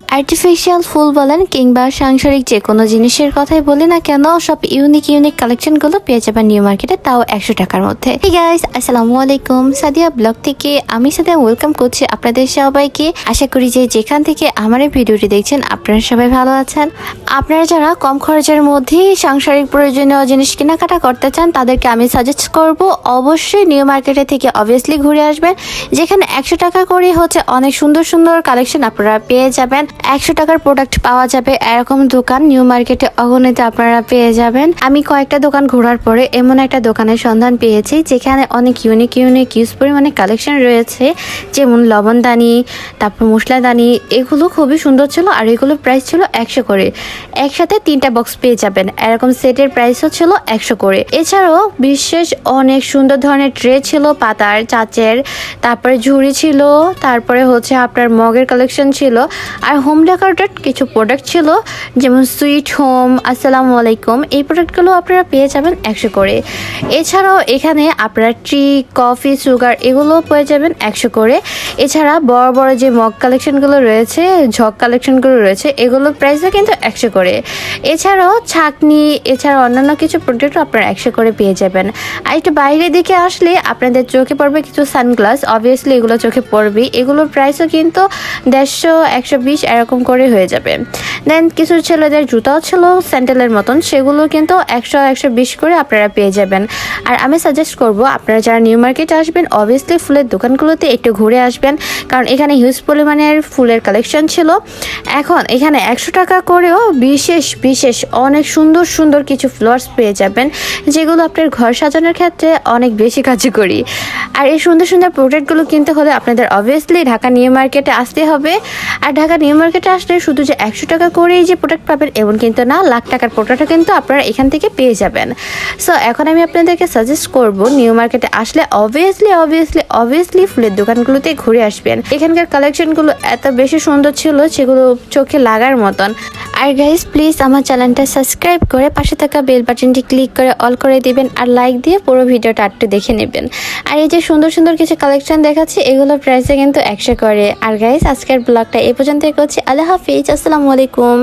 Artificial ফুল বলেন কিংবা সাংসারিক যে কোনো জিনিসের কথাই বলি না কেন, সব ইউনিক ইউনিক কালেকশনগুলো পেয়ে যাবেন নিউ মার্কেটে, তাও একশো টাকার মধ্যে। গাইস আসসালামু আলাইকুম। সাদিয়া ব্লগ থেকে আমি সাদিয়া ওয়েলকাম করছি আপনাদের সবাইকে। আশা করি যে যেখান থেকে আমার এই ভিডিওটি দেখছেন, আপনারা সবাই ভালো আছেন। আপনারা যারা কম খরচের মধ্যে সাংসারিক প্রয়োজনীয় জিনিস কেনাকাটা করতে চান, তাদেরকে আমি সাজেস্ট করব, অবশ্যই নিউ মার্কেটে থেকে অবভিয়াসলি ঘুরে আসবেন। যেখানে একশো টাকা করে হচ্ছে অনেক সুন্দর সুন্দর কালেকশন আপনারা পেয়ে যাবেন। একশো টাকার প্রোডাক্ট পাওয়া যাবে। এরকম দোকান নিউ মার্কেটে অগণিত আপনারা পেয়ে যাবেন। আমি কয়েকটা দোকান ঘোরার পরে এমন একটা দোকানের সন্ধান পেয়েছি, যেখানে অনেক ইউনিক ইউনিক ইউজ পরিমাণে কালেকশন রয়েছে। যেমন লবণদানি, তারপর মশলাদানি, এগুলো খুবই সুন্দর ছিল আর এগুলোর প্রাইস ছিল একশো করে। একসাথে তিনটা বক্স পেয়ে যাবেন। এরকম সেটের প্রাইসও ছিল একশো করে। এছাড়াও বিশেষ অনেক সুন্দর ধরনের ট্রে ছিল, পাতার, চাচের, তারপরে ঝুড়ি ছিল, তারপরে হচ্ছে আপনার মগের কালেকশন ছিল। আর হোম ডেকোরেটেড কিছু প্রোডাক্ট ছিল, যেমন সুইট হোম আসসালামু আলাইকুম, এই প্রোডাক্টগুলো আপনারা পেয়ে যাবেন একশো করে। এছাড়াও এখানে আপনারা টি কফি সুগার এগুলো পেয়ে যাবেন একশো করে। এছাড়া বড় বড় যে মগ কালেকশনগুলো রয়েছে, ঝক কালেকশনগুলো রয়েছে, এগুলোর প্রাইসও কিন্তু একশো করে। এছাড়াও ছাকনি এছাড়া অন্যান্য কিছু প্রোডাক্টও আপনারা একশো করে পেয়ে যাবেন। আর একটু বাইরের দিকে আসলে আপনাদের চোখে পড়বে কিছু সানগ্লাস অবভিয়াসলি এগুলো চোখে পড়বে এগুলোর প্রাইসও কিন্তু দেড়শো, একশো, বিশ এরকম করে হয়ে যাবে। দেন কিছু ছেলেদের জুতাও ছিল, স্যান্ডেলের মতন। সেগুলো কিন্তু একশো একশো বিশ করে আপনারা পেয়ে যাবেন। আর আমি সাজেস্ট করব, আপনারা যারা নিউ মার্কেটে আসবেন অবভিয়াসলি ফুলের দোকানগুলোতে একটু ঘুরে আসবেন। কারণ এখানে হিউজ পরিমাণের ফুলের কালেকশন ছিল। এখন এখানে একশো টাকা করেও বিশেষ বিশেষ অনেক সুন্দর সুন্দর কিছু ফ্লাওয়ার্স পেয়ে যাবেন, যেগুলো আপনার ঘর সাজানোর ক্ষেত্রে অনেক বেশি কার্যকরী। আর এই সুন্দর সুন্দর প্রোডাক্টগুলো কিনতে হলে আপনাদের অবভিয়াসলি ঢাকা নিউ মার্কেটে আসতে হবে। আর ঢাকা নিউ মার্কেটে আসলে শুধু যে একশো টাকা করেই যে প্রোডাক্ট পাবেন, এমন কিন্তু না। লাখ টাকার প্রোডাক্টও কিন্তু আপনারা এখান থেকে পেয়ে যাবেন। সো এখন আমি আপনাদেরকে সাজেস্ট করব নিউ মার্কেটে আসলে অবভিয়াসলি অবভিয়াসলি অবভিয়াসলি ফুলের দোকানগুলোতে ঘুরে আসবেন। এখানকার কালেকশনগুলো এত বেশি সুন্দর ছিল, সেগুলো চোখে লাগার মতন। আর গাইজ প্লিজ আমার চ্যানেলটা সাবস্ক্রাইব করে পাশে থাকা বেল বাটনটি ক্লিক করে অল করে দিবেন, আর লাইক দিয়ে পুরো ভিডিওটা একটু দেখে নেবেন। আর এই যে সুন্দর সুন্দর কিছু কালেকশন দেখাচ্ছি এগুলোর প্রাইসে কিন্তু একশো করে। আর গাইজ আজকের ব্লগটা এই পর্যন্তই। করছি আল্লাহ হাফিজ আসসালামু আলাইকুম।